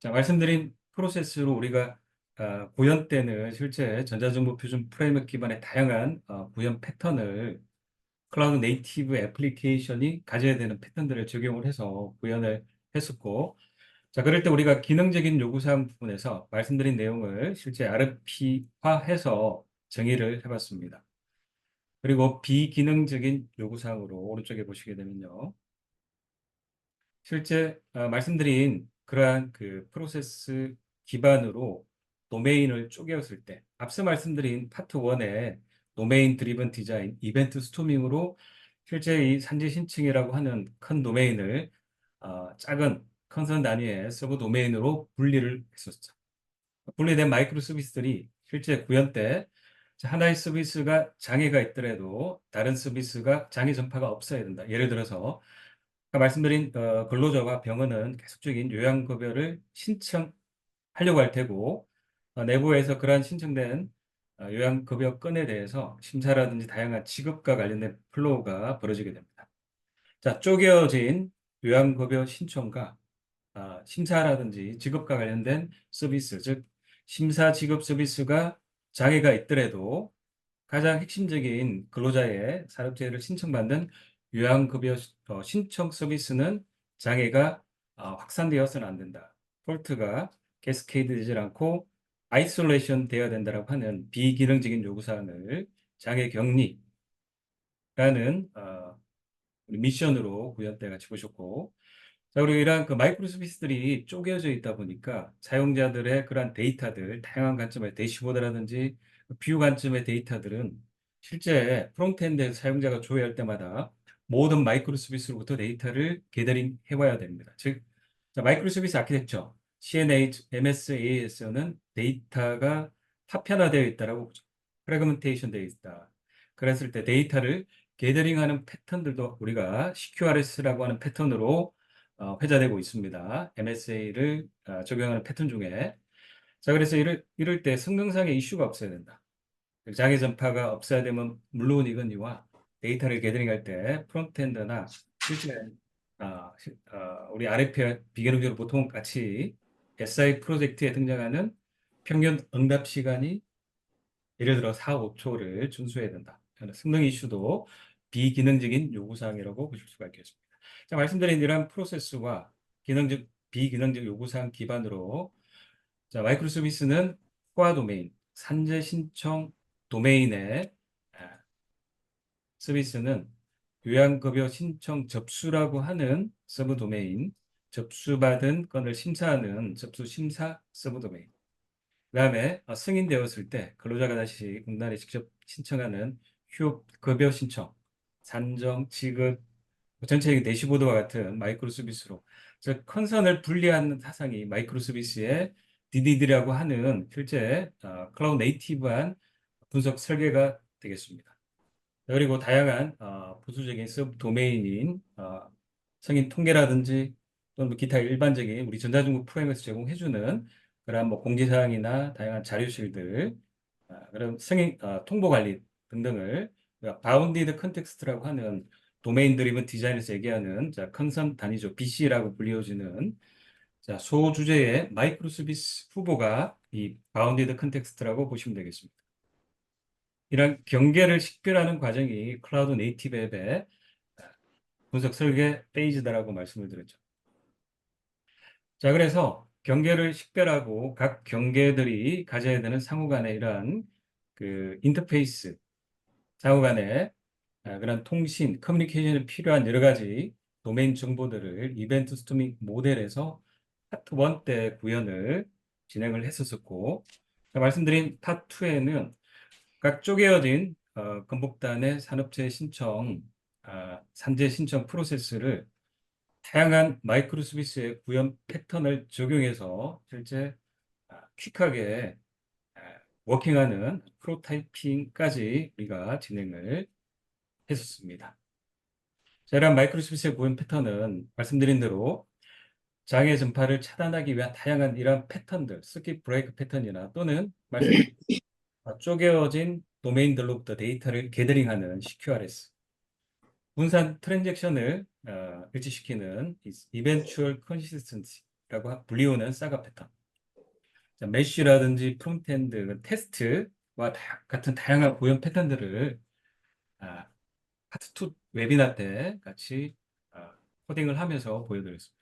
자, 말씀드린 프로세스로 우리가 아, 구현 때는 실제 전자정보 표준 프레임워크 기반의 다양한 어, 구현 패턴을 클라우드 네이티브 애플리케이션이 가져야 되는 패턴들을 적용을 해서 구현을 했었고, 자, 그럴 때 우리가 기능적인 요구사항 부분에서 말씀드린 내용을 실제 RFP화해서 정의를 해봤습니다. 그리고 비기능적인 요구사항으로 오른쪽에 보시게 되면요. 실제 어, 말씀드린 그러한 그 프로세스 기반으로 도메인을 쪼개었을 때 앞서 말씀드린 파트 1의 도메인 드리븐 디자인 이벤트 스토밍으로 실제 이 산지 신층이라고 하는 큰 도메인을 어, 작은 컨선 단위의 서브 도메인으로 분리를 했었죠. 분리된 마이크로 서비스들이 실제 구현 때 하나의 서비스가 장애가 있더라도 다른 서비스가 장애 전파가 없어야 된다. 예를 들어서 아까 말씀드린 어, 근로자와 병원은 계속적인 요양급여를 신청하려고 할 테고 어, 내부에서 그러한 신청된 어, 요양급여 건에 대해서 심사라든지 다양한 지급과 관련된 플로우가 벌어지게 됩니다. 자, 쪼개어진 요양급여 신청과 아, 심사라든지 지급과 관련된 서비스, 즉 심사 지급 서비스가 장애가 있더라도 가장 핵심적인 근로자의 산업재해를 신청받는 요양급여 어, 신청 서비스는 장애가 어, 확산되어서는 안 된다. 폴트가 캐스케이드 되지 않고 아이솔레이션 되어야 된다라고 하는 비기능적인 요구사항을 장애 격리라는 어, 미션으로 구현 때 같이 보셨고 자, 그리고 이러한 그 마이크로 서비스들이 쪼개져 있다 보니까 사용자들의 그러한 데이터들, 다양한 관점의 대시보드라든지 뷰 관점의 데이터들은 실제 프론트엔드 사용자가 조회할 때마다 모든 마이크로 서비스로부터 데이터를 게더링 해와야 됩니다. 즉, 자, 마이크로 서비스 아키텍처, CNH, MSA에서는 데이터가 파편화되어 있다라고 보죠. 프레그멘테이션 되어 있다. 그랬을 때 데이터를 게더링하는 패턴들도 우리가 CQRS라고 하는 패턴으로 어, 회자되고 있습니다. MSA를 어, 적용하는 패턴 중에. 자, 그래서 이럴, 이럴 때 성능상의 이슈가 없어야 된다. 장애 전파가 없어야 되면 물론이거니와 데이터를 게더링할 때 프론트엔드나 실제 아, 아, 우리 RFP 비교능적으로 보통 같이 SI 프로젝트에 등장하는 평균 응답 시간이 예를 들어 4, 5초를 준수해야 된다. 성능 이슈도 비기능적인 요구사항이라고 보실 수가 있겠습니다. 자, 말씀드린 이러한 프로세스와 기능적, 비기능적 요구사항 기반으로 자, 마이크로 서비스는 코아 도메인, 산재 신청 도메인의 아, 서비스는 요양급여 신청 접수라고 하는 서브 도메인, 접수받은 건을 심사하는 접수 심사 서브 도메인. 그 다음에 어, 승인되었을 때 근로자가 다시 공단에 직접 신청하는 휴업 급여 신청, 산정, 지급, 전체적인 대시보드와 같은 마이크로 서비스로 즉 컨선을 분리하는 사상이 마이크로 서비스의 DDD라고 하는 실제 어, 클라우드 네이티브한 분석 설계가 되겠습니다. 그리고 다양한 어, 부수적인 서브 도메인인 어, 성인 통계라든지 또는 뭐 기타 일반적인 우리 전자정보 프레임에서 제공해주는 그런 뭐 공지사항이나 다양한 자료실들, 아, 그런 승인 어, 통보 관리 등등을 바운디드 컨텍스트라고 하는 도메인 드리븐 디자인에서 얘기하는 자, 컨선 단위죠. BC라고 불리워지는 자, 소주제의 마이크로 서비스 후보가 이 바운디드 컨텍스트라고 보시면 되겠습니다. 이런 경계를 식별하는 과정이 클라우드 네이티브 앱의 분석 설계 페이지다라고 말씀을 드렸죠. 자, 그래서 경계를 식별하고 각 경계들이 가져야 되는 상호 간의 이러한 그 인터페이스, 상호 간의 아, 그런 통신, 커뮤니케이션에 필요한 여러 가지 도메인 정보들을 이벤트 스토밍 모델에서 파트 1 때 구현을 진행을 했었고 말씀드린 파트 2에는 각 쪼개어진 어, 건복단의 산업재 신청, 아, 산재 신청 프로세스를 다양한 마이크로 서비스의 구현 패턴을 적용해서 실제 아, 퀵하게 아, 워킹하는 프로타이핑까지 우리가 진행을 했었습니다. 자, 이런 마이크로 서비스의 구현 패턴은 말씀드린 대로 장애 전파를 차단하기 위한 다양한 이러한 패턴들, 스킵 브레이크 패턴이나 또는 말씀드린 쪼개어진 도메인들로부터 데이터를 게더링하는 CQRS, 분산 트랜잭션을 어, 일치시키는 메쉬라고 하- 불리우는 사가 패턴. 자, 메쉬라든지 프론트엔드, 테스트와 다- 같은 다양한 구현 패턴들을 아, 파트 2 웨비나 때 같이 아, 코딩을 하면서 보여드렸습니다.